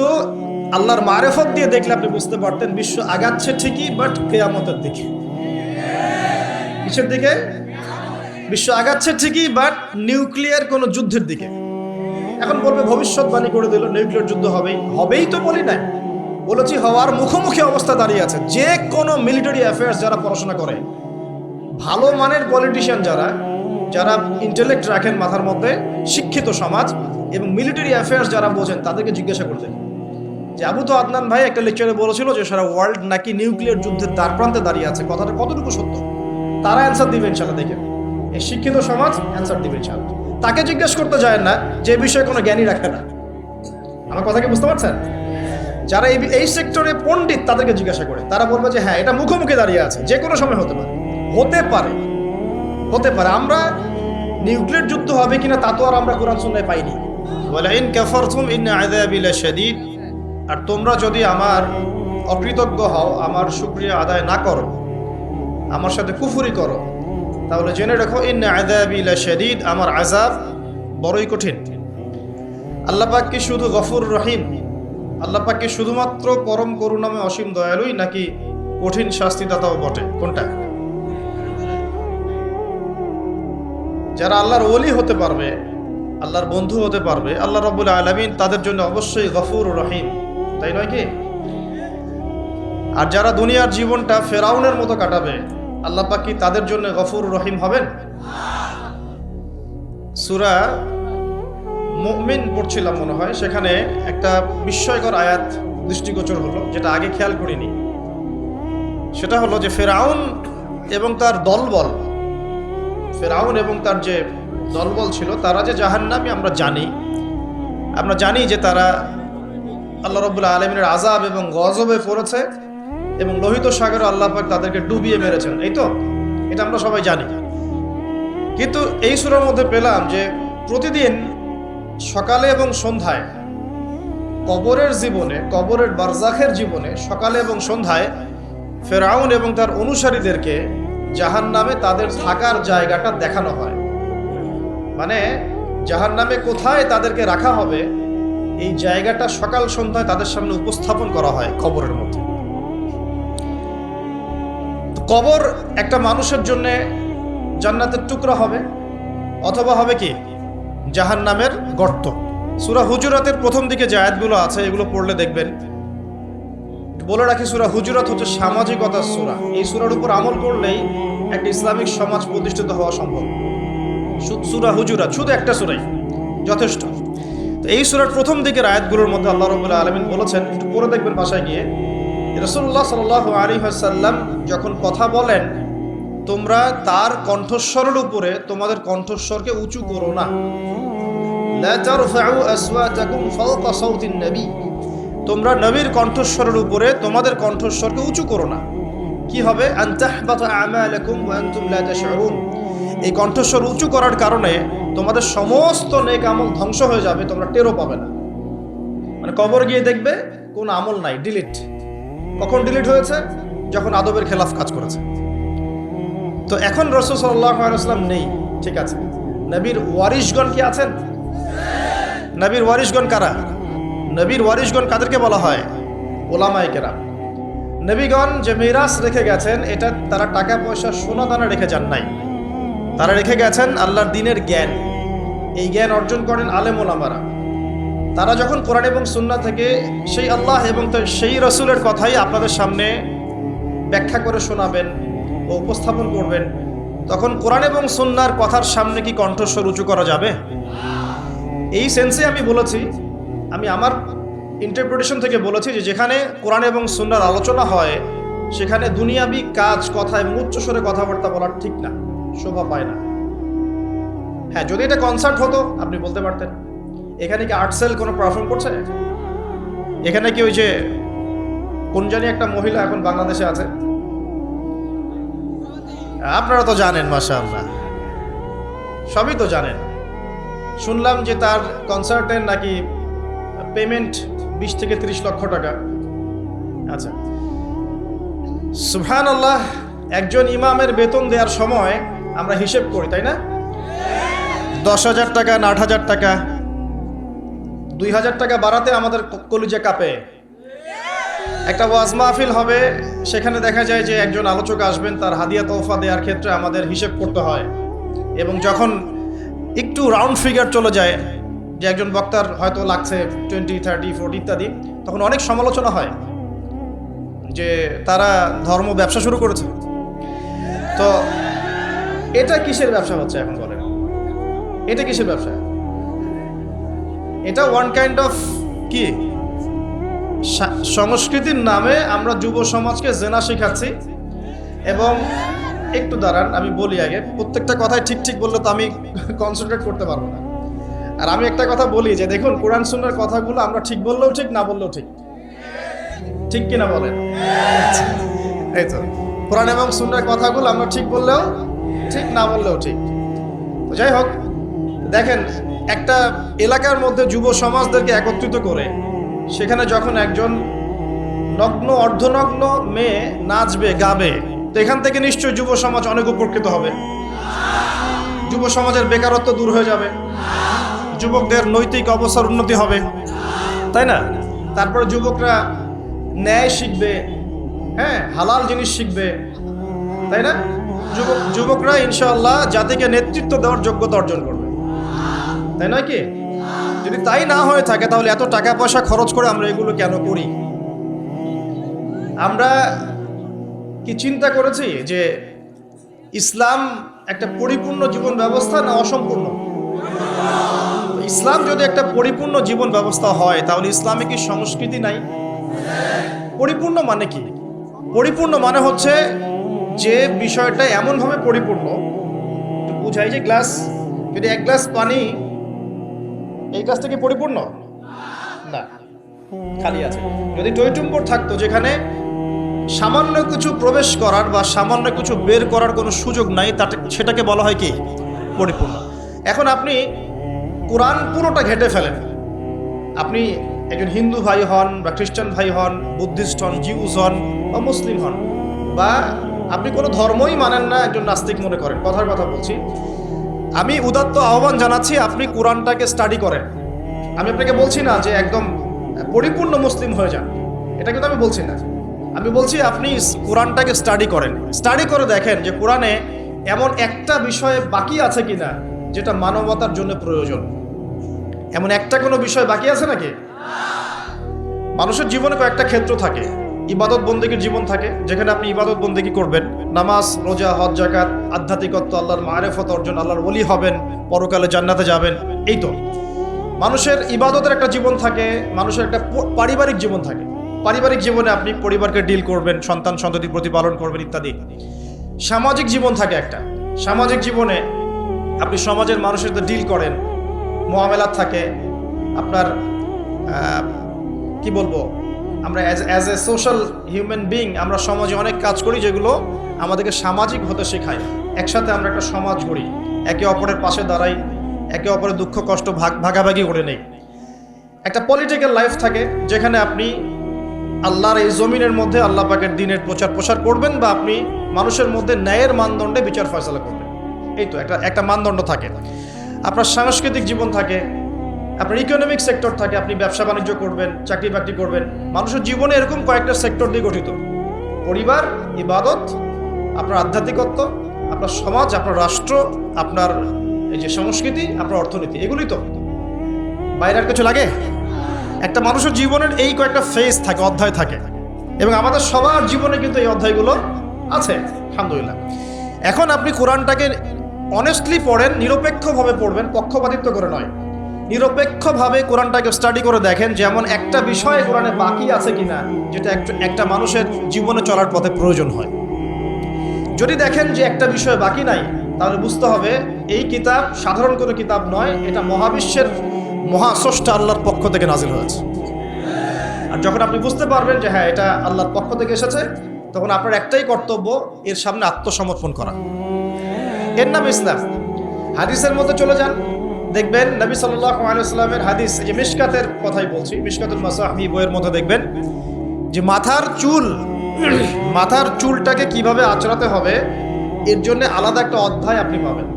তো আল্লাহর মারেফত দিয়ে দেখলে আপনি বুঝতে পারতেন বিশ্ব আগাচ্ছে ঠিকই বাট কেয়ামতের দিকে। কিসের দিকে? বিশ্ব আগাচ্ছে ঠিকই বাট নিউক্লিয়ার কোনো যুদ্ধের দিকে। এখন বলবে ভবিষ্যৎবাণী করে দিল নিউক্লিয়ার যুদ্ধ হবেই। হবেই তো বলি নাই। বলেছি হওয়ার মুখোমুখি অবস্থা দাঁড়িয়ে আছে। যে কোনো মিলিটারি অ্যাফেয়ার্স যারা পড়াশোনা করে, ভালো মানের পলিটিশিয়ান যারা যারা ইন্টেলেক্ট রাখেন মাথার মধ্যে, শিক্ষিত সমাজ এবং মিলিটারি অ্যাফেয়ার্স যারা বোঝেন, তাদেরকে জিজ্ঞাসা করতে যে তো আদনান ভাই একটা লেকচারে বলেছিল যে, সারা ওয়ার্ল্ড নাকি নিউক্লিয়ার যুদ্ধের দ্বার প্রান্তে দাঁড়িয়ে আছে। কথাটা কতটুকু সত্য? তারা অ্যান্সার দিবে ইনশাল্লাহ দেখে এই শিক্ষিত সমাজ অ্যান্সার দিবে ইনশাল্লাহ তাকে জিজ্ঞেস করতে যায় না যে বিষয়ে কোনো জ্ঞানী রাখে না। আমার কথা কি বুঝতে পারছেন? যারা এই এই সেক্টরে পণ্ডিত, তাদেরকে জিজ্ঞাসা করে। তারা বলবে যে হ্যাঁ এটা মুখোমুখি দাঁড়িয়ে আছে। যে কোনো সময় হতে পারে। হতে পারে। হতে পারে। আমরা নিউক্লিয়ার যুদ্ধ হবে কিনা তা তো আর আমরা কোরআন শুননায় পাইনি। বলে ইন কাফারতুম ইন আযাবি লাশাদীদ। আর তোমরা যদি আমার অকৃতজ্ঞ হও, আমার শুকরিয়া আদায় না করো, আমার সাথে কুফুরি করো, তাহলে জেনে রাখো ইন লাশাদীদ আমার আযাব বড়ই কঠিন। আল্লাহ পাক কি শুধু গফুর রহিম? আল্লাহ পাক কি শুধুমাত্র পরম করুণাময় অসীম দয়ালুই, নাকি কঠিন শাস্তিদাতাও বটে? কোনটা? যারা আল্লাহর ওলি হতে পারবে, আল্লাহর বন্ধু হতে পারবে, আল্লাহ রব্বুল আলমিন তাদের জন্য অবশ্যই গফুর রহিম। তাই নয় কি? আর যারা দুনিয়ার জীবনটা ফেরাউনের মতো কাটাবে, আল্লাহ কি তাদের জন্য গফুর রহিম হবেন? সুরা মুমিন পড়ছিলাম মনে হয়, সেখানে একটা বিস্ময়কর আয়াত দৃষ্টিগোচর হলো, যেটা আগে খেয়াল করিনি। সেটা হলো যে ফেরাউন এবং তার দলবল, ফেরাউন এবং তার যে দলবল ছিল, তারা যে জাহান্নামি আমরা জানি আমরা জানি যে তারা আল্লাহ রবুল্লা আলমিনের আজাব এবং গজবে পড়েছে এবং লোহিত সাগরে আল্লাহ পাক তাদেরকে ডুবিয়ে মেরেছেন। এই তো? এটা আমরা সবাই জানি। কিন্তু এই সুরের মধ্যে পেলাম যে প্রতিদিন সকালে এবং সন্ধ্যায় কবরের জীবনে, কবরের বারজাখের জীবনে সকালে এবং সন্ধ্যায় ফেরাউন এবং তার অনুসারীদেরকে জাহান নামে তাদের থাকার জায়গাটা দেখানো হয়। মানে জাহান নামে কোথায় তাদেরকে রাখা হবে এই জায়গাটা সকাল সন্ধ্যায় তাদের সামনে উপস্থাপন করা হয় কবরের মধ্যে। কবর একটা মানুষের জন্যে জান্নাতের টুকরা হবে, অথবা হবে কি? জাহান নামের গর্ত। সুরা হুজুরাতের প্রথম দিকে যে আয়াতগুলো আছে, এগুলো পড়লে দেখবেন। বলে রাখি, সুরা হুজুরাত হচ্ছে সামাজিকতার সুরা। এই সুরার উপর আমল করলেই একটা ইসলামিক সমাজ প্রতিষ্ঠিত হওয়া সম্ভব। সুরা হুজুরাত, শুধু একটা সুরাই যথেষ্ট। এই সুরার প্রথম দিকের আয়াতগুলোর মধ্যে আল্লাহ রবুল্লাহ আলমিন বলেছেন, একটু পরে দেখবেন বাসায় গিয়ে। রসুল্লাহ সাল আলী সাল্লাম যখন কথা বলেন, তোমরা তার কণ্ঠস্বরের উপরে তোমাদের কণ্ঠস্বরকে উঁচু করো না। তোমরা নবীর কণ্ঠস্বরের উপরে তোমাদের কণ্ঠস্বরকে উঁচু করো না। কি হবে? আনতাহবাত আমালাকুম ওয়া আনতুম লা তাশউরুন। এই কণ্ঠস্বর উঁচু করার কারণে তোমাদের সমস্ত নেক আমল ধ্বংস হয়ে যাবে, তোমরা টেরও পাবে না। মানে কবর গিয়ে দেখবে কোন আমল নাই ডিলিট কখন ডিলিট হয়েছে? যখন আদবের খেলাফ কাজ করেছে। তো এখন রসুল সাল্লাম নেই, ঠিক আছে। নবীর ওয়ারিশগণ কি আছেন? নবীর ওয়ারিশগণ কারা? নবীর ওয়ারিশগণ কাদেরকে বলা হয়? ওলামায় কেরাম। নবীগণ যে মিরাস রেখে গেছেন, এটা তারা টাকা পয়সা সোনা দানা রেখে যান নাই। তারা রেখে গেছেন আল্লাহর দিনের জ্ঞান। এই জ্ঞান অর্জন করেন আলেম ওলামারা। তারা যখন কোরআন এবং সুন্না থেকে সেই আল্লাহ এবং সেই রসুলের কথাই আপনাদের সামনে ব্যাখ্যা করে শোনাবেন ও উপস্থাপন করবেন, তখন কোরআন এবং সুন্নার কথার সামনে কি কণ্ঠস্বর উঁচু করা যাবে? এই সেন্সে আমি বলেছি, আমি আমার ইন্টারপ্রিটেশন থেকে বলেছি যে যেখানে কোরআন এবং সুন্নার আলোচনা হয়, সেখানে দুনিয়াবি কাজ, কথা এবং উচ্চস্বরে কথাবার্তা বলার ঠিক না। শোভা পায় না। হ্যাঁ যদি এটা কনসার্ট হতো, আপনি বলতে পারতেন। এখানে কি আর্টসেল কোনো পারফর্ম করছে? এখানে কি ওই যে কোন জানি একটা মহিলা এখন বাংলাদেশে আছে? আপনারা তো জানেন মাসা সবই তো জানেন। শুনলাম যে তার কনসার্টের নাকি পেমেন্ট বিশ থেকে ত্রিশ লক্ষ টাকা। আচ্ছা। সুহান আল্লাহ একজন ইমামের বেতন দেওয়ার সময় আমরা হিসেব করি তাই না? দশ হাজার টাকা না আট হাজার টাকা দুই হাজার টাকা বাড়াতে আমাদের কলিজা কাঁপে। একটা ওয়াজ মাহফিল হবে সেখানে দেখা যায় যে একজন আলোচক আসবেন তার হাদিয়া তোফা দেওয়ার ক্ষেত্রে আমাদের হিসেব করতে হয়। এবং যখন একটু রাউন্ড ফিগার চলে যায় যে একজন বক্তার হয়তো লাগছে টোয়েন্টি থার্টি ফোর্টি ইত্যাদি তখন অনেক সমালোচনা হয় যে তারা ধর্ম ব্যবসা শুরু করেছে। তো এটা কিসের ব্যবসা হচ্ছে এখন বলেন? এটা কিসের ব্যবসা? এটা ওয়ান কাইন্ড অফ কি? সংস্কৃতির নামে আমরা যুব সমাজকে জেনা শেখাচ্ছি। এবং একটু দাঁড়ান, আমি বলি আগে। প্রত্যেকটা কথাই ঠিক ঠিক বললে তো আমি কনসেন্ট্রেট করতে পারব না। আর আমি একটা কথা বলি যে, দেখুন, কোরআন, সুন্নার কথাগুলো আমরা ঠিক বললেও ঠিক, না বললেও ঠিক। ঠিক কিনা বলেন? এই তো। কোরআন এবং সুন্নার কথাগুলো আমরা ঠিক বললেও ঠিক না বললেও ঠিক। তো যাই হোক, দেখেন, একটা এলাকার মধ্যে যুব সমাজদেরকে একত্রিত করে সেখানে যখন একজন নগ্ন, অর্ধনগ্ন মেয়ে নাচবে, গাবে, তো এখান থেকে নিশ্চয়ই যুব সমাজ অনেক উপকৃত হবে। যুব সমাজের বেকারত্ব দূর হয়ে যাবে। যুবকদের নৈতিক অবস্থার উন্নতি হবে। তাই না? তারপরে যুবকরা ন্যায় শিখবে হ্যাঁ হালাল জিনিস শিখবে। তাই না? যুবকরা ইনশাআল্লাহ জাতিকে নেতৃত্ব দেওয়ার যোগ্যতা অর্জন করবে। তাই নয় কি? যদি তাই না হয়ে থাকে তাহলে এত টাকা পয়সা খরচ করে আমরা এগুলো কেন করি? আমরা কি চিন্তা করেছি যে ইসলাম একটা পরিপূর্ণ জীবন ব্যবস্থা না অসম্পূর্ণ? ইসলাম যদি একটা পরিপূর্ণ জীবন ব্যবস্থা হয়, তাহলে ইসলামে কি সংস্কৃতি নাই? পরিপূর্ণ মানে কি? পরিপূর্ণ মানে হচ্ছে যে বিষয়টা এমনভাবে পরিপূর্ণ বুঝাই যে গ্লাস, যদি এক গ্লাস পানি, এই গ্লাসটা কি পরিপূর্ণ? না, খালি আছে। যদি টইটুম্বর থাকতো, যেখানে সামান্য কিছু প্রবেশ করার বা সামান্য কিছু বের করার কোনো সুযোগ নাই, তাতে সেটাকে বলা হয় কি? পরিপূর্ণ। এখন আপনি কোরআন পুরোটা ঘেটে ফেলেন। আপনি একজন হিন্দু ভাই হন বা খ্রিস্টান ভাই হন, বুদ্ধিস্ট হন, জিউস হন বা মুসলিম হন বা আপনি কোনো ধর্মই মানেন না, একজন নাস্তিক মনে করেন। কথার কথা বলছি। আমি উদাত্ত আহ্বান জানাচ্ছি, আপনি কোরআনটাকে স্টাডি করেন। আমি আপনাকে বলছি না যে একদম পরিপূর্ণ মুসলিম হয়ে যান। এটা কিন্তু আমি বলছি না। আমি বলছি আপনি কোরআনটাকে স্টাডি করেন। স্টাডি করে দেখেন যে কোরআনে এমন একটা বিষয়ে বাকি আছে কিনা, যেটা মানবতার জন্য প্রয়োজন। এমন একটা কোনো বিষয় বাকি আছে নাকি? মানুষের জীবনে কয়েকটা ক্ষেত্র থাকে। ইবাদত বন্দেগীর জীবন থাকে, যেখানে আপনি ইবাদত বন্দেগী করবেন। নামাজ, রোজা, হজ জাকাত আধ্যাত্মিকত্ব, আল্লাহর মারেফত অর্জন, আল্লাহর ওলি হবেন, পরকালে জান্নাতে যাবেন, এই তো। মানুষের ইবাদতের একটা জীবন থাকে, মানুষের একটা পারিবারিক জীবন থাকে। পারিবারিক জীবনে আপনি পরিবারকে ডিল করবেন, সন্তান সন্ততি প্রতিপালন করবেন, ইত্যাদি। সামাজিক জীবন থাকে একটা। সামাজিক জীবনে আপনি সমাজের মানুষের সাথে ডিল করেন, মোয়ামেলাত থাকে, আপনার কি বলব? আমরা as a social human being আমরা সমাজে অনেক কাজ করি যেগুলো আমাদেরকে সামাজিক হতে শেখায়। একসাথে আমরা একটা সমাজ গড়ি। একে অপরের পাশে দাঁড়াই, একে অপরের দুঃখ, কষ্ট, ভাগ, ভাগাভাগি করে নেই। একটা পলিটিক্যাল লাইফ থাকে যেখানে আপনি আল্লাহর এই জমিনের মধ্যে আল্লাহ পাকের দিনের প্রচার প্রসার করবেন বা আপনি মানুষের মধ্যে ন্যায়ের মানদণ্ডে বিচার ফয়সলা করবেন। এই তো একটা একটা মানদণ্ড থাকে। আপনার সাংস্কৃতিক জীবন থাকে আপনার ইকোনমিক সেক্টর থাকে, আপনি ব্যবসা বাণিজ্য করবেন, চাকরি বাকরি করবেন, মানুষের জীবনে এরকম কয়েকটা সেক্টর দিয়ে গঠিত। পরিবার, ইবাদত, আপনার আধ্যাত্মিকত্ব, আপনার সমাজ, আপনার রাষ্ট্র, আপনার এই যে সংস্কৃতি, আপনার অর্থনীতি এগুলি তো। বাইরে আর কিছু লাগে? একটা মানুষের জীবনের এই কয়েকটা ফেজ থাকে, অধ্যায় থাকে। এবং আমাদের সবার জীবনে কিন্তু এই অধ্যায়গুলো আছে, আলহামদুলিল্লাহ। এখন আপনি কোরআনটাকে অনেস্টলি পড়েন, নিরপেক্ষভাবে পড়বেন, পক্ষপাতিত্ব করে নয়। নিরপেক্ষভাবে কোরআনটাকে স্টাডি করে দেখেন যেমন একটা বিষয়ে কোরআনে বাকি আছে কিনা, যেটা একটা- একটা মানুষের জীবনে চলার পথে প্রয়োজন হয়। যদি দেখেন যে একটা বিষয় বাকি নাই, তাহলে বুঝতে হবে এই কিতাব সাধারণ কোনো কিতাব নয়, এটা মহাবিশ্বের মহাস্রষ্টা আল্লাহর পক্ষ থেকে নাজিল হয়েছে। আর যখন আপনি বুঝতে পারবেন যে হ্যাঁ এটা আল্লাহর পক্ষ থেকে এসেছে, তখন আপনার একটাই কর্তব্য, এর সামনে আত্মসমর্পণ করা। এর নাম ইসলাম। হাদিসের মধ্যে চলে যান দেখবেন নবী সাল্লাহ আলাইসাল্লামের হাদিস যে মিশকাতের কথাই বলছি, মিশকাতুল মাসাহি বইয়ের মধ্যে দেখবেন যে মাথার চুল, মাথার চুলটাকে কীভাবে আচড়াতে হবে, এর জন্য আলাদা একটা অধ্যায় আপনি পাবেন।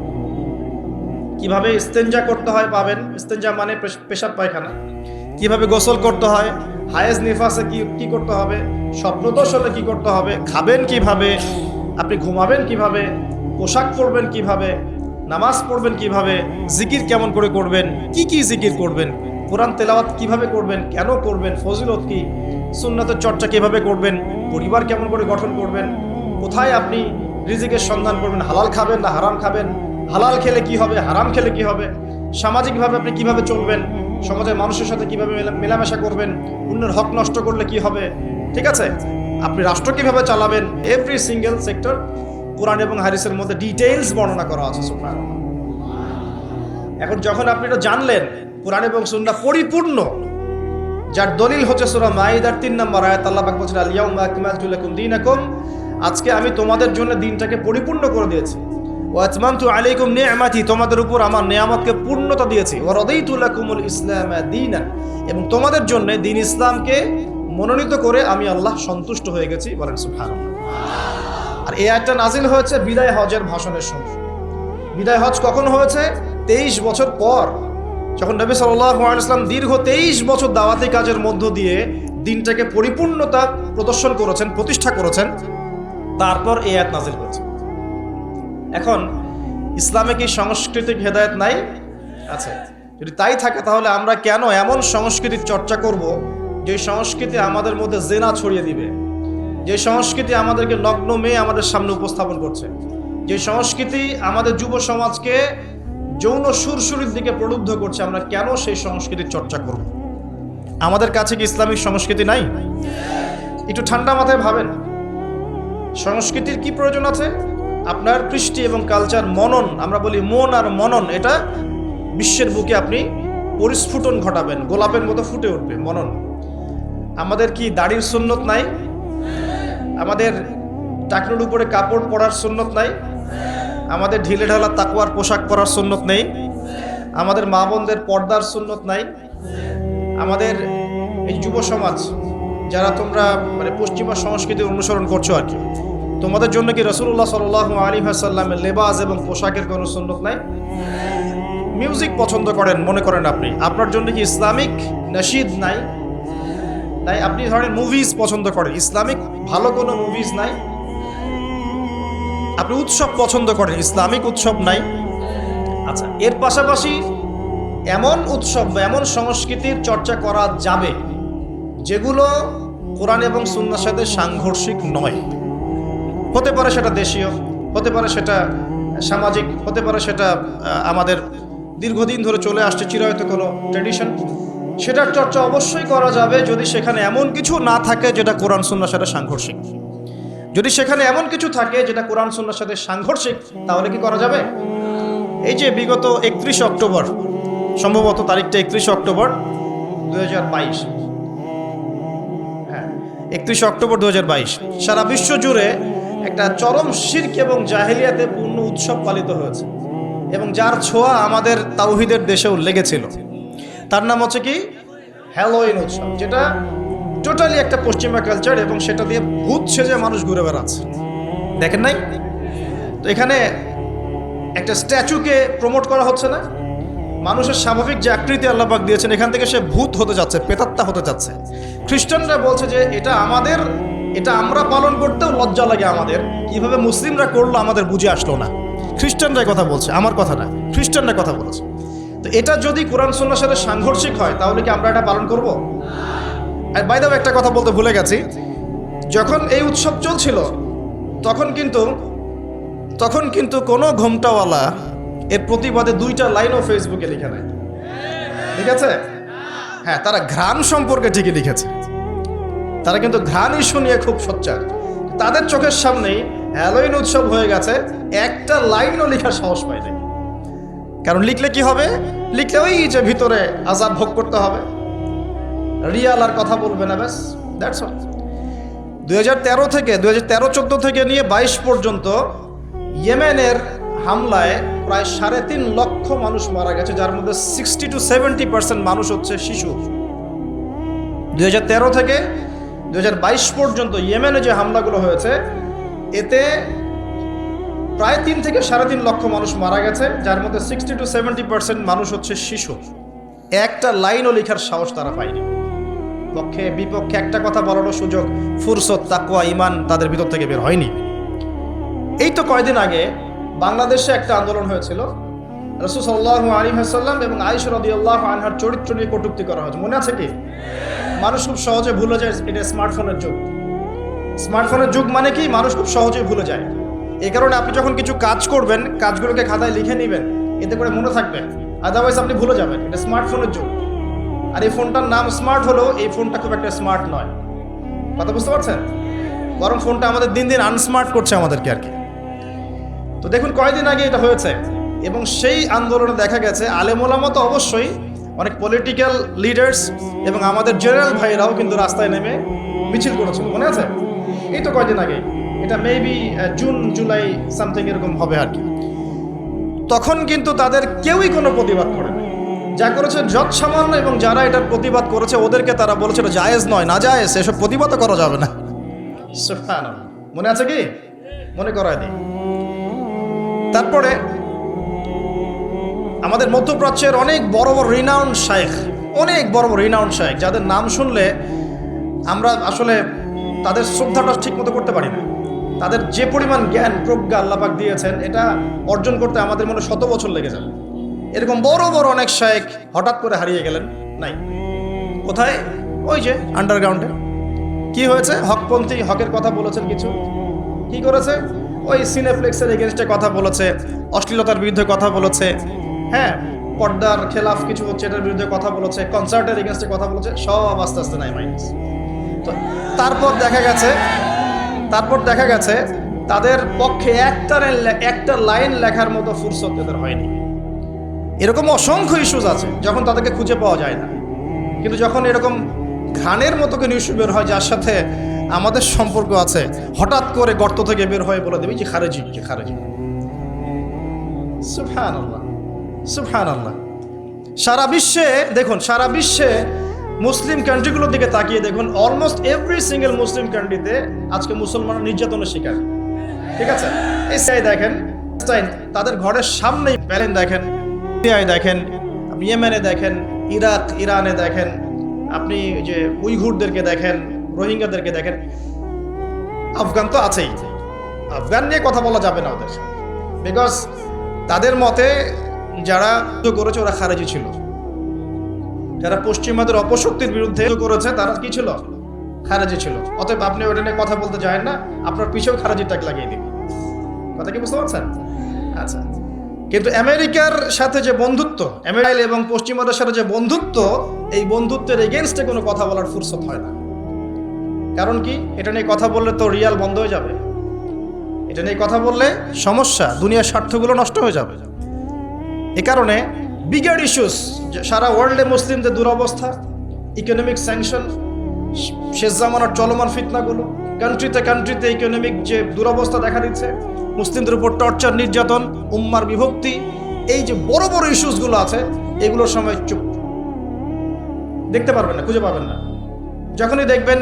কীভাবে ইস্তেঞ্জা করতে হয় পাবেন ইস্তেঞ্জা মানে পেশ- পেশাব পায়খানা। কীভাবে গোসল করতে হয়, হায়েজ নিফাসে কি কি করতে হবে স্বপ্নদোষ হলে কি করতে হবে, খাবেন কীভাবে, আপনি ঘুমাবেন কীভাবে, পোশাক পরবেন কীভাবে নামাজ পড়বেন কীভাবে? জিকির কেমন করে করবেন? কি কি জিকির করবেন? কোরআন তেলাওয়াত কীভাবে করবেন? কেন করবেন? ফজিলত কি? সুন্নতের চর্চা কীভাবে করবেন? পরিবার কেমন করে গঠন করবেন? কোথায় আপনি রিজিকের সন্ধান করবেন? হালাল খাবেন না হারাম খাবেন? হালাল খেলে কি হবে? হারাম খেলে কি হবে? সামাজিকভাবে আপনি কীভাবে চলবেন? সমাজের মানুষের সাথে কীভাবে মেলামেশা করবেন? অন্যের হক নষ্ট করলে কি হবে? ঠিক আছে? আপনি রাষ্ট্র কীভাবে চালাবেন? এভরি সিঙ্গেল সেক্টর কোরআন এবং হারিসের মধ্যে ডিটেইলস বর্ণনা করা আছে, সুবহানাল্লাহ। এখন যখন আপনি এটা জানলেন, কোরআন এবং সুন্নাহ পরিপূর্ণ, যার দলিল হচ্ছে সূরা মাইদার তিন নম্বর আয়াত, আল্লাহ পাক বলছেন আল ইয়াউমা আকমালতু লাকুম দীনাকুম আজকে আমি তোমাদের জন্য দিনটাকে পরিপূর্ণ করে দিয়েছি। ওয়া আতমামতু আলাইকুম নি'মাতি তোমাদের উপর আমার নিয়ামতকে পূর্ণতা দিয়েছি। ওয়া রাদাইতু লাকুমুল ইসলাম দীনান এবং তোমাদের জন্য দিন ইসলামকে মনোনীত করে আমি আল্লাহ সন্তুষ্ট হয়ে গেছি, বলেন সুবহানাল্লাহ। আর এই আয়াতটা নাজিল হয়েছে বিদায় হজের ভাষণের সময়। বিদায় হজ কখন হয়েছে? তেইশ বছর পর। যখন নবী সাল্লাম দীর্ঘ তেইশ বছর দাওয়াতি কাজের মধ্য দিয়ে দিনটাকে পরিপূর্ণতা প্রদর্শন করেছেন, প্রতিষ্ঠা করেছেন, তারপর এই আয়াত নাজিল হয়েছে। এখন ইসলামে কি সাংস্কৃতিক হেদায়েত নাই? আছে। যদি তাই থাকে তাহলে আমরা কেন এমন সংস্কৃতির চর্চা করব যে সংস্কৃতি আমাদের মধ্যে জেনা ছড়িয়ে দিবে? যে সংস্কৃতি আমাদেরকে নগ্ন মেয়ে আমাদের সামনে উপস্থাপন করছে, যে সংস্কৃতি আমাদের যুব সমাজকে যৌন সুরসুরির দিকে প্রলুব্ধ করছে, আমরা কেন সেই সংস্কৃতির চর্চা করব? আমাদের কাছে কি ইসলামিক সংস্কৃতি নাই? একটু ঠান্ডা মাথায় ভাবেন। সংস্কৃতির কি প্রয়োজন আছে? আপনার কৃষ্টি এবং কালচার মনন, আমরা বলি মন আর মনন, এটা বিশ্বের বুকে আপনি পরিস্ফুটন ঘটাবেন, গোলাপের মতো ফুটে উঠবে মনন। আমাদের কি দাড়ির সুন্নত নাই? আমাদের টাকনুর উপরে কাপড় পরার সুন্নত নাই। আমাদের ঢিলে ঢালা তাকুয়ার পোশাক পরার সুন্নত নেই। আমাদের মা বোনদের পর্দার সুন্নত নাই। আমাদের এই যুব সমাজ, যারা তোমরা মানে পশ্চিমা সংস্কৃতি অনুসরণ করছ আর কি, তোমাদের জন্য কি রসুল্লাহ সাল আলী হাসাল্লামের লেবাস এবং পোশাকের কোনো সুন্নত নাই? মিউজিক পছন্দ করেন, মনে করেন আপনি। আপনার জন্য কি ইসলামিক নাশিদ নাই? তাই আপনি ধরেন মুভিজ পছন্দ করেন। ইসলামিক ভালো কোনো মুভিজ নাই। আপনি উৎসব পছন্দ করেন, ইসলামিক উৎসব নাই। আচ্ছা এর পাশাপাশি এমন উৎসব বা এমন সংস্কৃতির চর্চা করা যাবে যেগুলো কোরআন এবং সুন্নার সাথে সাংঘর্ষিক নয়। হতে পারে সেটা দেশীয়, হতে পারে সেটা সামাজিক, হতে পারে সেটা আমাদের দীর্ঘদিন ধরে চলে আসছে চিরায়ত কোনো ট্রেডিশন সেটার চর্চা অবশ্যই করা যাবে যদি সেখানে এমন কিছু না থাকে যেটা কোরআন সুন্নার সাথে সাংঘর্ষিক। যদি সেখানে এমন কিছু থাকে যেটা কোরআন সুন্নার সাথে সাংঘর্ষিক, তাহলে কি করা যাবে? এই যে বিগত একত্রিশ অক্টোবর, সম্ভবত তারিখটা একত্রিশ অক্টোবর দুহাজার বাইশ। হ্যাঁ একত্রিশ অক্টোবর দুই হাজার বাইশ। সারা বিশ্ব জুড়ে একটা চরম শির্ক এবং জাহেলিয়াতে পূর্ণ উৎসব পালিত হয়েছে এবং যার ছোঁয়া আমাদের তাওহিদের দেশেও লেগেছিল। তার নাম হচ্ছে কি? হ্যালোইন উৎসব, যেটা টোটালি একটা পশ্চিমা কালচার এবং সেটা দিয়ে ভূত সেজে মানুষ ঘুরে বেড়াচ্ছে। দেখেন নাই? তো এখানে একটা স্ট্যাচুকে প্রমোট করা হচ্ছে না। মানুষের স্বাভাবিক যে আকৃতি আল্লাপাক দিয়েছেন, এখান থেকে সে ভূত হতে যাচ্ছে, পেতাত্তা হতে যাচ্ছে। খ্রিস্টানরা বলছে যে এটা আমাদের, এটা আমরা পালন করতেও লজ্জা লাগে আমাদের। কীভাবে মুসলিমরা করল আমাদের বুঝে আসলো না। খ্রিস্টানরা কথা বলছে, আমার কথা না। খ্রিস্টানরা কথা বলছে। তো এটা যদি কোরআন সন্ন্যার সাথে সাংঘর্ষিক হয়, তাহলে কি আমরা এটা পালন করব? আর বাইদাও একটা কথা বলতে ভুলে গেছি। যখন এই উৎসব চলছিল, তখন কিন্তু তখন কিন্তু কোনো ঘোমটাওয়ালা এর প্রতিবাদে দুইটা লাইনও ফেসবুকে লিখে নাই। ঠিক আছে? হ্যাঁ তারা ঘ্রাণ সম্পর্কে ঠিকই লিখেছে। তারা কিন্তু ঘ্রাণ ইস্যু নিয়ে খুব সোচ্চার। তাদের চোখের সামনেই হ্যালোইন উৎসব হয়ে গেছে, একটা লাইনও লেখার সাহস পায় নাই কারণ লিখলে কি হবে? লিখলে ওই যে ভিতরে আজাব ভোগ করতে হবে। রিয়াল আর কথা বলবে না, ব্যাস দ্যাটস অল দু হাজার তেরো থেকে, দুই হাজার থেকে নিয়ে বাইশ পর্যন্ত ইয়েমেনের হামলায় প্রায় সাড়ে তিন লক্ষ মানুষ মারা গেছে, যার মধ্যে সিক্সটি টু সেভেন্টি পার্সেন্ট মানুষ হচ্ছে শিশু। দুই হাজার তেরো থেকে দুই হাজার বাইশ পর্যন্ত ইয়েমেনে যে হামলাগুলো হয়েছে, এতে প্রায় তিন থেকে সাড়ে তিন লক্ষ মানুষ মারা গেছে, যার মধ্যে সিক্সটি টু সেভেন্টি পার্সেন্ট মানুষ হচ্ছে শিশু। একটা লাইনও লেখার সাহস তারা পায়নি। পক্ষে, বিপক্ষে একটা কথা বলারও সুযোগ, ফুরসত তাকুয়া ইমান তাদের ভিতর থেকে বের হয়নি। এই তো কয়দিন আগে বাংলাদেশে একটা আন্দোলন হয়েছিল। রসুল সাল্লাহ আলী হাসাল্লাম এবং আইস রদিয়াল্লাহ আনহার চরিত্র নিয়ে কটুক্তি করা হয়েছে। মনে আছে কি? মানুষ খুব সহজে ভুলে যায়, এটা স্মার্টফোনের যুগ। স্মার্টফোনের যুগ মানে কি? মানুষ খুব সহজেই ভুলে যায়। এই কারণে আপনি যখন কিছু কাজ করবেন, কাজগুলোকে খাতায় লিখে নেবেন, এতে করে মনে থাকবে আদারওয়াইজ আপনি ভুলে যাবেন, এটা স্মার্টফোনের যুগ। আর এই ফোনটার নাম স্মার্ট হলেও এই ফোনটা খুব একটা স্মার্ট নয়। কথা বুঝতে পারছেন? বরং ফোনটা আমাদের দিন দিন আনস্মার্ট করছে আমাদেরকে আর কি। তো দেখুন, কয়দিন আগে এটা হয়েছে, এবং সেই আন্দোলনে দেখা গেছে আলেমোলামা তো অবশ্যই অনেক পলিটিক্যাল লিডার্স এবং আমাদের জেনারেল ভাইরাও কিন্তু রাস্তায় নেমে মিছিল করেছিল, মনে আছে? এই তো কয়দিন আগে। এটা মেবি জুন জুলাই সামথিং এরকম হবে আর কি। তখন কিন্তু তাদের কেউই কোনো প্রতিবাদ করে যা করেছে যত সামান্য এবং যারা এটার প্রতিবাদ করেছে, ওদেরকে তারা বলেছে এটা জায়েজ নয়, না জায়েজ, এসব প্রতিবাদও করা যাবে না। মনে আছে কি? মনে করায় দিই। তারপরে আমাদের মধ্যপ্রাচ্যের অনেক বড় বড় রিনাউন্ড শায়েখ, অনেক বড় বড় রিনাউন্ড শায়েখ, যাদের নাম শুনলে আমরা আসলে তাদের শ্রদ্ধাটা ঠিক মতো করতে পারি না। তাদের যে পরিমাণ জ্ঞান প্রজ্ঞা আল্লাপাক দিয়েছেন, এটা অর্জন করতে আমাদের মনে শত বছর লেগে যাবে। এরকম বড় বড় অনেক শায়েখ হঠাৎ করে হারিয়ে গেলেন, নাই। কোথায়? ওই যে আন্ডারগ্রাউন্ডে কি হয়েছে? হকপন্থী হকের কথা বলেছেন কিছু? কি করেছে? ওই সিনেফ্লেক্সের এগেনস্টে কথা বলেছে, অশ্লীলতার বিরুদ্ধে কথা বলেছে হ্যাঁ পর্দার খেলাফ কিছু হচ্ছে, এটার বিরুদ্ধে কথা বলেছে কনসার্টের এগেনস্টে কথা বলেছে, সব আস্তে আস্তে নাই মাইনাস তো তারপর দেখা গেছে তারপর দেখা গেছে, তাদের পক্ষে একটা একটা লাইন লেখার মতো ফুরসত এদের হয়নি। এরকম অসংখ্য ইস্যুজ আছে যখন তাদেরকে খুঁজে পাওয়া যায় না। কিন্তু যখন এরকম ঘানের মতো কোনো ইস্যু বের হয়, যার সাথে আমাদের সম্পর্ক আছে, হঠাৎ করে গর্ত থেকে বের হয়ে বলে দেবে যে খারেজি যে খারেজি। সুফহান আল্লাহ সুফহান আল্লাহ সারা বিশ্বে, দেখুন, সারা বিশ্বে মুসলিম কান্ট্রিগুলোর দিকে তাকিয়ে দেখুন অলমোস্ট এভরি সিঙ্গেল মুসলিম কান্ট্রিতে আজকে মুসলমান নির্যাতনের শিকার। ঠিক আছে? এই সাই দেখেন তাদের ঘরের সামনেই প্যালেন দেখেন দেখেন ইয়েমেনে দেখেন, ইরাক, ইরানে দেখেন, আপনি যে উইঘুরদেরকে দেখেন, রোহিঙ্গাদেরকে দেখেন, আফগান তো আছেই। আফগান নিয়ে কথা বলা যাবে না ওদের। বিকজ তাদের মতে যারা করেছে, ওরা খারেজি ছিল। যারা পশ্চিমাদের অপশক্তির বিরুদ্ধে করেছে, তারা কি ছিল? খারাজি ছিল। অতএব আপনি ওটা নিয়ে কথা বলতে যায় না, আপনার পিছেও খারেজির ট্যাগ লাগিয়ে দিবে কথা কি বুঝতে পারছেন? আচ্ছা। কিন্তু আমেরিকার সাথে যে বন্ধুত্ব আমেরিকা এবং পশ্চিমাদের সাথে যে বন্ধুত্ব, এই বন্ধুত্বের এগেনস্টে কোনো কথা বলার ফুরসত হয় না। কারণ কি? এটা নিয়ে কথা বললে তো রিয়াল বন্ধ হয়ে যাবে। এটা নিয়ে কথা বললে সমস্যা, দুনিয়ার স্বার্থগুলো নষ্ট হয়ে যাবে। এ কারণে বিগার ইস্যুস সারা ওয়ার্ল্ডে মুসলিমদের দুরবস্থা ইকোনমিক স্যাংশন শেষ জামানার চলমান ফিতনাগুলো কান্ট্রিতে কান্ট্রিতে ইকোনমিক যে দুরবস্থা দেখা দিচ্ছে, মুসলিমদের উপর টর্চার নির্যাতন, উম্মার বিভক্তি, এই যে বড় বড় ইস্যুসগুলো আছে, এগুলোর সময় চুপ। দেখতে পারবেন না, খুঁজে পাবেন না। যখনই দেখবেন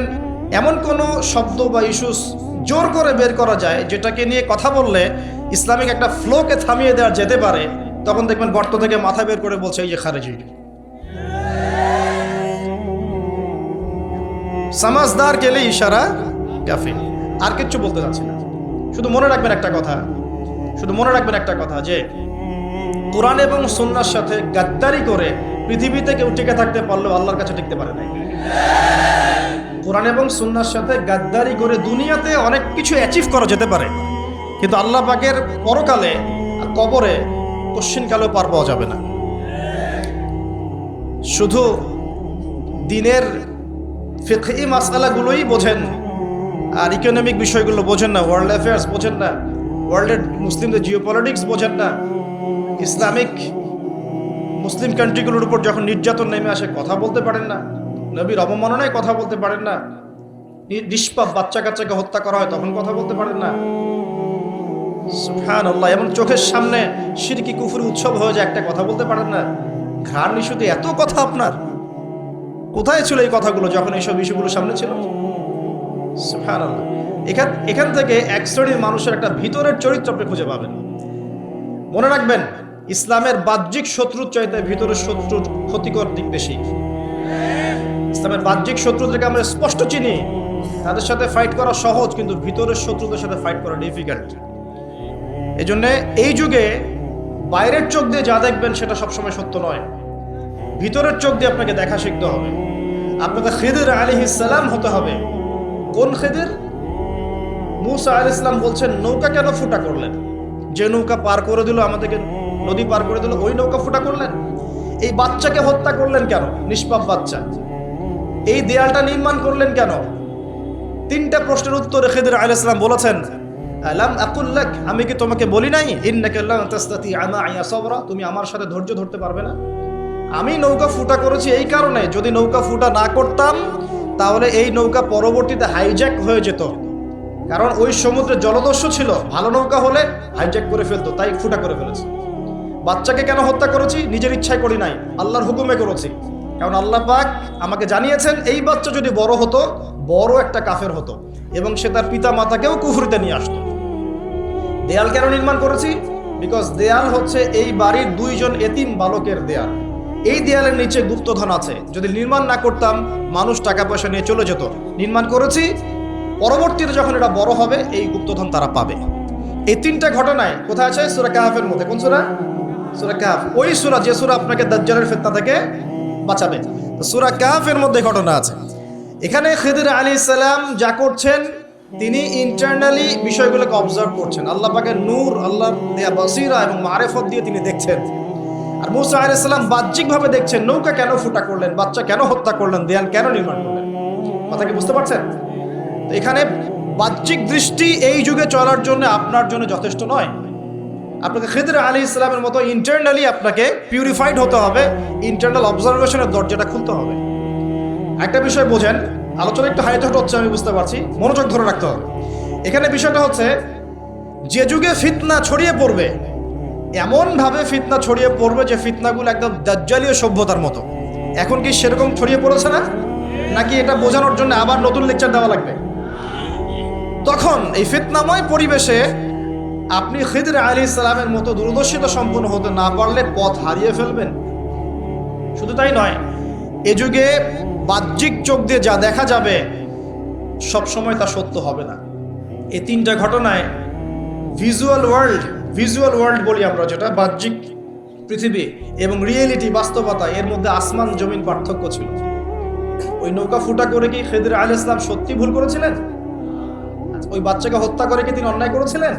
এমন কোনো শব্দ বা ইস্যুস জোর করে বের করা যায়, যেটাকে নিয়ে কথা বললে ইসলামিক একটা ফ্লোকে থামিয়ে দেওয়া যেতে পারে তখন দেখবেন গর্ত থেকে মাথা বের করে বলছে, এই যে খারেজি সমাজদার কেলে ইশারা কাফি আর কিচ্ছু বলতে চাচ্ছি না। শুধু মনে রাখবেন একটা কথা। শুধু মনে রাখবেন একটা কথা যে, কোরআন এবং সন্ন্যার সাথে গাদ্দারি করে পৃথিবীতে কেউ টিকে থাকতে পারলেও আল্লাহর কাছে টিকতে পারে নাই। কোরআন এবং সুন্নার সাথে গাদ্দারি করে দুনিয়াতে অনেক কিছু অ্যাচিভ করা যেতে পারে। কিন্তু আল্লাহ পাকের পরকালে কবরে কশ্চিনকালেও পার পাওয়া যাবে না। শুধু দিনের ফিকহি মাসালাগুলোই বোঝেন, আর ইকোনমিক বিষয়গুলো বোঝেন না ওয়ার্ল্ড অ্যাফেয়ার্স বোঝেন না ওয়ার্ল্ডের মুসলিমদের জিও পলিটিক্স বোঝেন না, ইসলামিক মুসলিম কান্ট্রিগুলোর উপর যখন নির্যাতন নেমে আসে, কথা বলতে পারেন না, নবীর অবমাননায় কথা বলতে পারেন নি- নিষ্পাপ বাচ্চা কাচ্চাকে হত্যা করা হয়, তখন কথা বলতে পারেন না। সুবহানাল্লাহ এবং চোখের সামনে সিরকি কুফুরি উৎসব হয়ে যায়, একটা কথা বলতে পারেন না। ঘ্রাণ ইস্যুতে এত কথা আপনার। কোথায় ছিল এই কথাগুলো যখন এইসব ইস্যুগুলো সামনে ছিল? সুবহানাল্লাহ। এখান এখান থেকে এক শ্রেণির মানুষের একটা ভিতরের চরিত্র আপনি খুঁজে পাবেন। মনে রাখবেন, ইসলামের বাহ্যিক শত্রুর চাইতে ভিতরের শত্রুর ক্ষতিকর দিক বেশি। ইসলামের বাহ্যিক শত্রুদেরকে আমরা স্পষ্ট চিনি। তাদের সাথে ফাইট করা সহজ, কিন্তু ভিতরের শত্রুদের সাথে ফাইট করা ডিফিকাল্ট এই জন্যে এই যুগে বাইরের চোখ দিয়ে যা দেখবেন সেটা সবসময় সত্য নয়। ভিতরের চোখ দিয়ে আপনাকে দেখা শিখতে হবে। আপনাকে খেদের আলী ইসালাম হতে হবে। কোন খেদের? মুসা আল ইসলাম বলছেন, নৌকা কেন ফুটা করলেন? যে নৌকা পার করে দিল, আমাদেরকে নদী পার করে দিল, ওই নৌকা ফুটা করলেন? এই বাচ্চাকে হত্যা করলেন কেন? নিষ্পাপ বাচ্চা। এই দেয়ালটা নির্মাণ করলেন কেন? তিনটা প্রশ্নের উত্তরে খেদির আল ইসলাম বলেছেন আলাম আকুল্লাক আমি কি তোমাকে বলি নাই? ইন্নাকা লান তাস্তাতি আনা আয়া সবরা, তুমি আমার সাথে ধৈর্য ধরতে পারবে না? আমি নৌকা ফুটা করেছি এই কারণে, যদি নৌকা ফুটা না করতাম, তাহলে এই নৌকা পরবর্তীতে হাইজ্যাক হয়ে যেত। কারণ ওই সমুদ্রে জলদস্যু ছিল, ভালো নৌকা হলে হাইজ্যাক করে ফেলতো, তাই ফুটা করে ফেলেছে। বাচ্চাকে কেন হত্যা করেছি? নিজের ইচ্ছায় করি নাই, আল্লাহর হুকুমে করেছি। কারণ আল্লাহ পাক আমাকে জানিয়েছেন, এই বাচ্চা যদি বড় হতো, বড় একটা কাফের হতো, এবং সে তার পিতা মাতাকেও কুফরিতে নিয়ে আসতো। দেয়াল কেন নির্মাণ করেছি? বিকজ দেয়াল হচ্ছে এই বাড়ির দুইজন এতিম বালকের দেয়াল। এই দেয়ালের নিচে গুপ্তধন আছে। যদি নির্মাণ না করতাম, মানুষ টাকা পয়সা নিয়ে চলে যেত। নির্মাণ করেছি। পরবর্তীতে যখন এটা বড় হবে, এই গুপ্তধন তারা পাবে। এই তিনটা ঘটনায় কোথায় আছে? সুরা কাহাফের মধ্যে। কোন সুরা? সুরা কাহাফ। ওই সুরা, যে সুরা আপনাকে দাজ্জালের ফেতনা থেকে বাঁচাবে। সুরা কাহাফের মধ্যে ঘটনা আছে। এখানে খেদির আলী সালাম যা করছেন তিনি ইন্টারনালি বিষয়গুলোকে অবজার্ভ করছেন। আল্লাহ পাকের নূর, আল্লাহর দেয়া বসিরা এবং মারেফত দিয়ে তিনি দেখছেন। আর মুসা আলাইসাল্লাম বাহ্যিকভাবে দেখছেন, নৌকা কেন ফুটা করলেন, বাচ্চা কেন হত্যা করলেন, দেয়াল কেন নির্মাণ করলেন? কথা কি বুঝতে পারছেন? এখানে বাহ্যিক দৃষ্টি এই যুগে চলার জন্য আপনার জন্য যথেষ্ট নয়। আপনাকে খেদর আলী ইসলামের মতো ইন্টারনালি আপনাকে পিউরিফাইড হতে হবে ইন্টারনাল অবজারভেশনের দরজাটা খুলতে হবে। একটা বিষয় বোঝেন আলোচনা একটু হাইট হচ্ছে, আমি বুঝতে পারছি। মনোযোগ ধরে রাখতে হবে। এখানে বিষয়টা হচ্ছে, যে যুগে ফিতনা ছড়িয়ে পড়বে, এমনভাবে ফিতনা ছড়িয়ে পড়বে যে ফিতনাগুলো একদম দাজ্জালীয় সভ্যতার মতো। এখন কি সেরকম ছড়িয়ে পড়েছে না? নাকি এটা বোঝানোর জন্য আবার নতুন লেকচার দেওয়া লাগবে? তখন এই ফিতনাময় পরিবেশে আপনি খিদর আলী ইসলামের মতো দূরদর্শিতা সম্পন্ন হতে না পারলে পথ হারিয়ে ফেলবেন। শুধু তাই নয়, এ যুগে বাহ্যিক চোখ দিয়ে যা দেখা যাবে, সব সময় তা সত্য হবে না। এই তিনটা ঘটনায় ভিজুয়াল ওয়ার্ল্ড ভিজুয়াল ওয়ার্ল্ড বলি আমরা যেটা, বাহ্যিক পৃথিবী এবং রিয়েলিটি বাস্তবতা, এর মধ্যে আসমান, জমিন পার্থক্য ছিল। ওই নৌকা ফুটা করে কি খেদির আল ইসলাম সত্যি ভুল করেছিলেন? ওই বাচ্চাকে হত্যা করে কি তিনি অন্যায় করেছিলেন?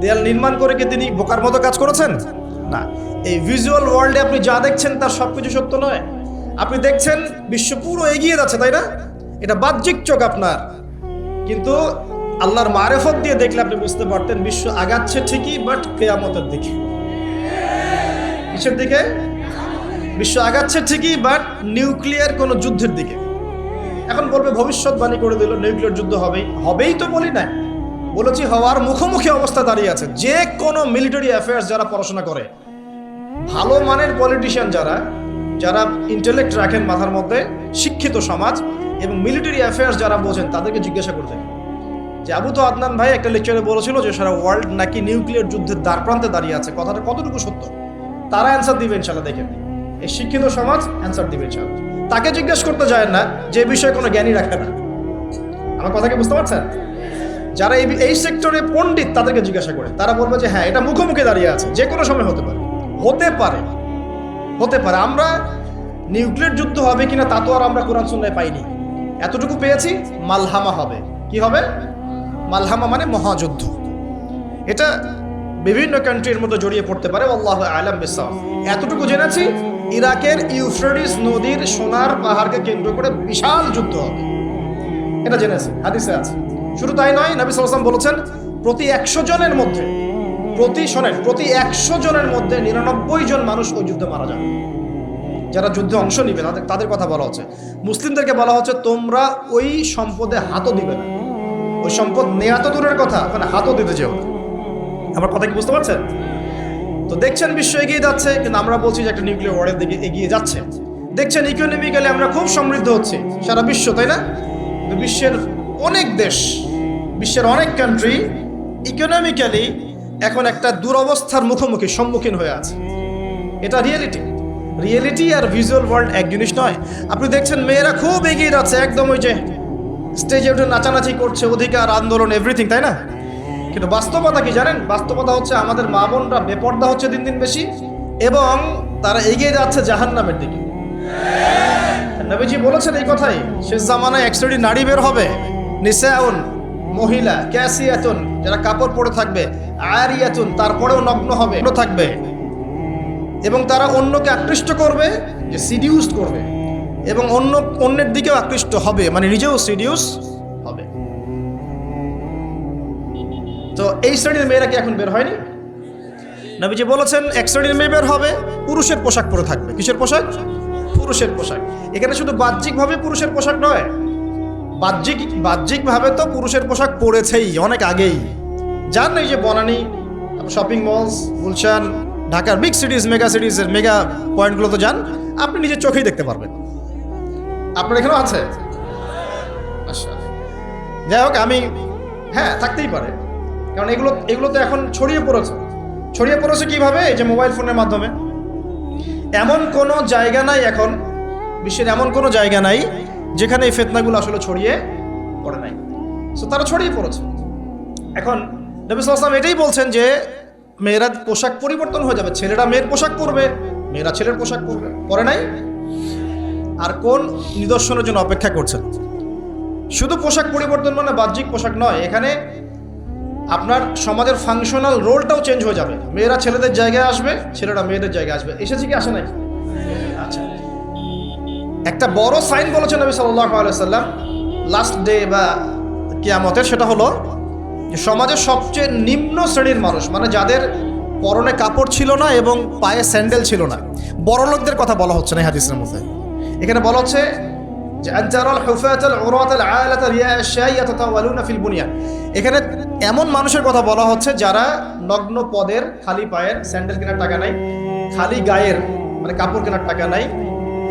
দেয়াল নির্মাণ করে কি তিনি বোকার মতো কাজ করেছেন? না। এই ভিজুয়াল ওয়ার্ল্ডে আপনি যা দেখছেন তার সব কিছু সত্য নয়। আপনি দেখছেন, বিশ্ব পুরো এগিয়ে যাচ্ছে, তাই না? এটা বাহ্যিক চোখ আপনার। কিন্তু আল্লাহর মারেফত দিয়ে দেখলে আপনি বুঝতে পারতেন বিশ্ব আগাচ্ছে ঠিকই, বাট কেয়ামতের দিকে। কিসের দিকে? বিশ্ব আগাচ্ছে ঠিকই, বাট নিউক্লিয়ার কোনো যুদ্ধের দিকে। এখন বলবে, ভবিষ্যৎবাণী করে দিল, নিউক্লিয়ার যুদ্ধ হবেই। হবেই তো বলি না বলেছি, হওয়ার মুখোমুখি অবস্থা দাঁড়িয়ে আছে। যে কোনো মিলিটারি অ্যাফেয়ার্স যারা পড়াশোনা করে, ভালো মানের পলিটিশিয়ান যারা যারা ইন্টেলেক্ট রাখেন মাথার মধ্যে, শিক্ষিত সমাজ এবং মিলিটারি অ্যাফেয়ার্স যারা বোঝেন, তাদেরকে জিজ্ঞাসা করতে যে আবু তো আদনান ভাই একটা লেকচারে বলেছিল যে, সারা ওয়ার্ল্ড নাকি নিউক্লিয়ার যুদ্ধের দ্বার প্রান্তে দাঁড়িয়ে আছে। কথাটা কতটুকু সত্য? তারা অ্যান্সার দিবে ইনশাল্লাহ দেখেন এই শিক্ষিত সমাজ অ্যান্সার দিবে ইনশাল্লাহ তাকে জিজ্ঞেস করতে যায় না, যে বিষয়ে কোনো জ্ঞানী রাখে না। আমার কথা কি বুঝতে পারছেন? যারা এই এই সেক্টরে পণ্ডিত, তাদেরকে জিজ্ঞাসা করে। তারা বলবে যে হ্যাঁ এটা মুখোমুখি দাঁড়িয়ে আছে। যে কোনো সময় হতে পারে। হতে পারে। হতে পারে। আমরা নিউক্লিয়ার যুদ্ধ হবে কিনা তা তো আর আমরা কোরআন সুন্নায় পাইনি। এতটুকু পেয়েছি, মালহামা হবে। কি হবে? মালহামা মানে মহাযুদ্ধ। এটা বিভিন্ন কান্ট্রির মধ্যে জড়িয়ে পড়তে পারে আল্লাহ আলম বিসাম এতটুকু জেনেছি, ইরাকের ইউফ্রেডিস নদীর সোনার পাহাড়কে কেন্দ্র করে বিশাল যুদ্ধ হবে। এটা জেনেছি, হাদিসে আছে। শুধু তাই নয়, নবী সাল্লাম বলেছেন, প্রতি একশো জনের মধ্যে প্রতি শোনেন প্রতি একশো জনের মধ্যে নিরানব্বই জন মানুষ ওই যুদ্ধে মারা যান যারা যুদ্ধে অংশ নিবে, তাদের তাদের কথা বলা হচ্ছে। মুসলিমদেরকে বলা হচ্ছে, তোমরা ওই সম্পদে হাতও দিবে না। ওই সম্পদ নেওয়া তো দূরের কথা, ওখানে হাতও দিতে যেও। আমার কথা কি বুঝতে পারছেন? তো দেখছেন বিশ্ব এগিয়ে যাচ্ছে, কিন্তু আমরা বলছি যে একটা নিউক্লিয়ার ওয়ার্ল্ডের দিকে এগিয়ে যাচ্ছে। দেখছেন ইকোনমিক্যালি আমরা খুব সমৃদ্ধ হচ্ছি, সারা বিশ্ব, তাই না? বিশ্বের অনেক দেশ, বিশ্বের অনেক কান্ট্রি ইকোনমিক্যালি এখন একটা দুরবস্থার মুখোমুখি সম্মুখীন হয়ে আছে। এটা রিয়েলিটি রিয়েলিটি আর ভিজুয়াল ওয়ার্ল্ড এক জিনিস নয়। আপনি দেখছেন মেয়েরা খুব এগিয়ে যাচ্ছে, একদম ওই যে স্টেজে উঠে নাচানাচি করছে, অধিকার, আন্দোলন এভরিথিং তাই না? কিন্তু বাস্তবতা কি জানেন? বাস্তবতা হচ্ছে আমাদের মা বোনরা বেপর্দা হচ্ছে দিন দিন বেশি এবং তারা এগিয়ে যাচ্ছে জাহান্নামের দিকে। নবীজি বলেছেন এই কথাই, শেষ জামানায় একশোটি নারী বের হবে। নিসাউন, মহিলা, ক্যাসিয়াতুন, যারা কাপড় পরে থাকবে আয়ারিয়াতুন তারপরেও নগ্ন হবে থাকবে। এবং তারা অন্যকে আকৃষ্ট করবে, যে সিডিউস করবে। এবং অন্য, অন্যের দিকেও আকৃষ্ট হবে মানে নিজেও সিডিউস হবে। তো এই শ্রেণির মেয়েরা কি এখন বের হয়নি? নবীজি বলেছেন, এক শ্রেণির মেয়ে বের হবে, পুরুষের পোশাক পরে থাকবে। কিসের পোশাক? পুরুষের পোশাক। এখানে শুধু বাহ্যিকভাবে পুরুষের পোশাক নয়, বাহ্যিক, বাহ্যিকভাবে তো পুরুষের পোশাক পরেছেই, অনেক আগেই। যান এই যে বনানি শপিং মলস গুলশান, ঢাকার বিগ সিটিজ মেগা সিটিজের মেগা পয়েন্টগুলো তো যান আপনি নিজের চোখেই দেখতে পারবেন। আপনার এখানেও আছে? আচ্ছা। যাই হোক, আমি হ্যাঁ থাকতেই পারে। কারণ এগুলো এগুলো তো এখন ছড়িয়ে পড়েছে। ছড়িয়ে পড়েছে কীভাবে? এই যে মোবাইল ফোনের মাধ্যমে। এমন কোনো জায়গা নাই এখন, বিশ্বের এমন কোনো জায়গা নাই, যেখানে এই ফেতনাগুলো আসলে ছড়িয়ে পড়ে নাই। সো তারা ছড়িয়ে পড়েছে। এখন নবী সাল্লাম এটাই বলছেন যে মেয়েরা পোশাক পরিবর্তন হয়ে যাবে, ছেলেরা মেয়ের পোশাক পরবে, মেয়েরা ছেলের পোশাক পরবে, পরে নাই? আর কোন নিদর্শনের জন্য অপেক্ষা করছেন? শুধু পোশাক পরিবর্তন মানে বাহ্যিক পোশাক নয়, এখানে আপনার সমাজের ফাংশনাল রোলটাও চেঞ্জ হয়ে যাবে। মেয়েরা ছেলেদের জায়গায় আসবে, ছেলেরা মেয়েদের জায়গায় আসবে। এসেছে কি আসে নাই? আচ্ছা। একটা বড় সাইন বলেছেন নবী আলাইসাল্লাম লাস্ট ডে বা কিয়ামতের, সেটা হলো সমাজের সবচেয়ে নিম্ন শ্রেণির মানুষ মানে যাদের পরনে কাপড় ছিল না এবং পায়ে স্যান্ডেল ছিল না, বড় লোকদের কথা বলা হচ্ছে না হাদিসের মধ্যে। এখানে বলা হচ্ছে এখানে এমন মানুষের কথা বলা হচ্ছে যারা নগ্ন পদের, খালি পায়ের স্যান্ডেল কেনার টাকা নাই, খালি গায়ের মানে কাপড় কেনার টাকা নাই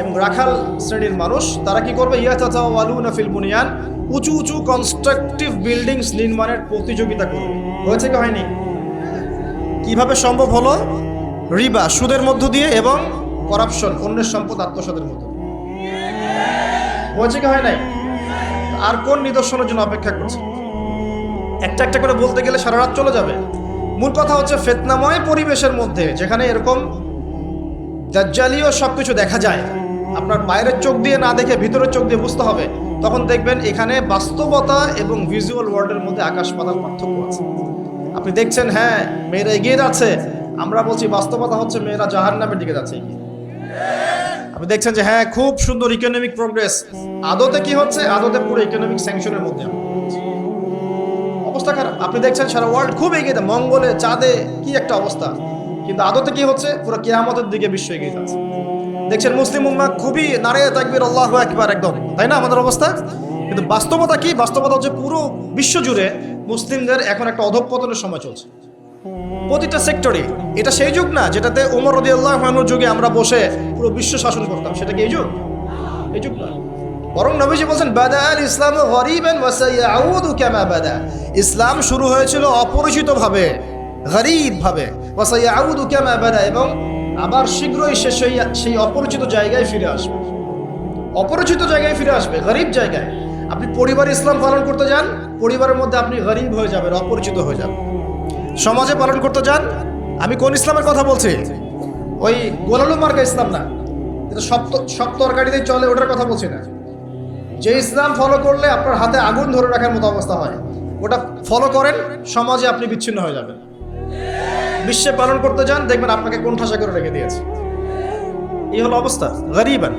এবং রাখাল শ্রেণির মানুষ, তারা কি করবে? ইয়া ইয়াতা ওয়ালুনা ফিল বুনিয়ান। উঁচু উঁচু কনস্ট্রাকটিভ বিল্ডিংস নির্মাণের প্রতিযোগিতা করবে। হয়েছে কি হয়নি? কীভাবে সম্ভব হলো? রিবা, সুদের মধ্য দিয়ে এবং করাপশন অন্যের সম্পদ, আত্মসাতের মতো হয়েছে কি হয় নাই? আর কোন নিদর্শনের জন্য অপেক্ষা করছে একটা একটা করে বলতে গেলে সারা রাত চলে যাবে। মূল কথা হচ্ছে ফেতনাময় পরিবেশের মধ্যে যেখানে এরকম দাজ্জালীয় সব কিছু দেখা যায়। আপনার বাইরের চোখ দিয়ে না দেখে ভিতরের চোখ দিয়ে বুঝতে হবে। তখন দেখবেন এখানে বাস্তবতা এবং ভিজুয়াল ওয়ার্ল্ডের মধ্যে আকাশ পাতাল পার্থক্য আছে। আপনি দেখছেন হ্যাঁ মেয়েরা এগিয়ে যাচ্ছে। আমরা বলছি বাস্তবতা হচ্ছে মেয়েরা জাহার নামের দিকে যাচ্ছে। আপনি দেখছেন যে হ্যাঁ খুব সুন্দর ইকোনমিক প্রোগ্রেস আদতে কি হচ্ছে? আদতে পুরো ইকোনমিক স্যাংশনের মধ্যে। অবস্থা খারাপ। আপনি দেখছেন সারা ওয়ার্ল্ড খুব এগিয়ে মঙ্গলে, চাঁদে কি একটা অবস্থা। কিন্তু আদতে কি হচ্ছে? পুরো কেয়ামতের দিকে বিশ্ব এগিয়ে যাচ্ছে। দেখছেন মুসলিম উম্মা খুবই নাড়িয়ে থাকবে আল্লাহ একবার একদম। তাই না আমাদের অবস্থা? কিন্তু বাস্তবতা কি? বাস্তবতা হচ্ছে পুরো বিশ্ব জুড়ে মুসলিমদের এখন একটা অধঃপতনের সময় চলছে। প্রতিটা সেক্টরে। এটা সেই যুগ না, যেটাতে ওমর রদি আল্লাহ যুগে আমরা বসে পুরো বিশ্ব শাসন করতাম। সেটা কি এই যুগ? এই যুগ না। বরং নবীজি বলছেন, বাদা আল ইসলাম ইসলাম শুরু হয়েছিল অপরিচিত ভাবে গরিব ভাবে ওয়াসাইয়াউদু কামা বাদা এবং আবার শীঘ্রই সে সেই সেই অপরিচিত জায়গায় ফিরে আসবে। অপরিচিত জায়গায় ফিরে আসবে, গরিব জায়গায়। আপনি পরিবার ইসলাম পালন করতে যান, পরিবারের মধ্যে আপনি গরিব হয়ে যাবেন, অপরিচিত হয়ে যাবেন। সমাজে পালন করতে যান, আমি কোন ইসলামের কথা বলছি? ওই গোলালু মার্কা ইসলাম না, এটা সব সব তরকারিতেই চলে, ওটার কথা বলছি না। যে ইসলাম ফলো করলে আপনার হাতে আগুন ধরে রাখার মতো অবস্থা হয়। ওটা ফলো করেন, সমাজে আপনি বিচ্ছিন্ন হয়ে যাবেন। বিশ্বে পালন করতে যান, দেখবেন আপনাকে কোন ঠাসা করে রেখে দিয়েছে। এই হলো অবস্থা, গরিবান।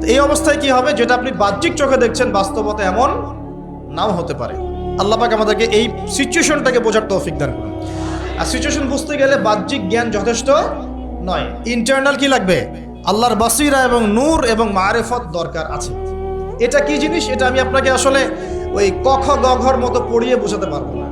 তো এই অবস্থায় কি হবে? যেটা আপনি বাহ্যিক চোখে দেখছেন, বাস্তবতা এমন নাও হতে পারে। আল্লাহ পাক আমাদেরকে এই সিচুয়েশনটাকে বোঝার তৌফিক দান করুন। আর সিচুয়েশন বুঝতে গেলে বাহ্যিক জ্ঞান যথেষ্ট নয়। ইন্টারনাল কি লাগবে? আল্লাহর বাসিরা এবং নূর এবং মারেফত দরকার আছে। এটা কি জিনিস? এটা আমি আপনাকে আসলে ওই ক খ গ ঘর মতো পড়িয়ে বোঝাতে পারব না।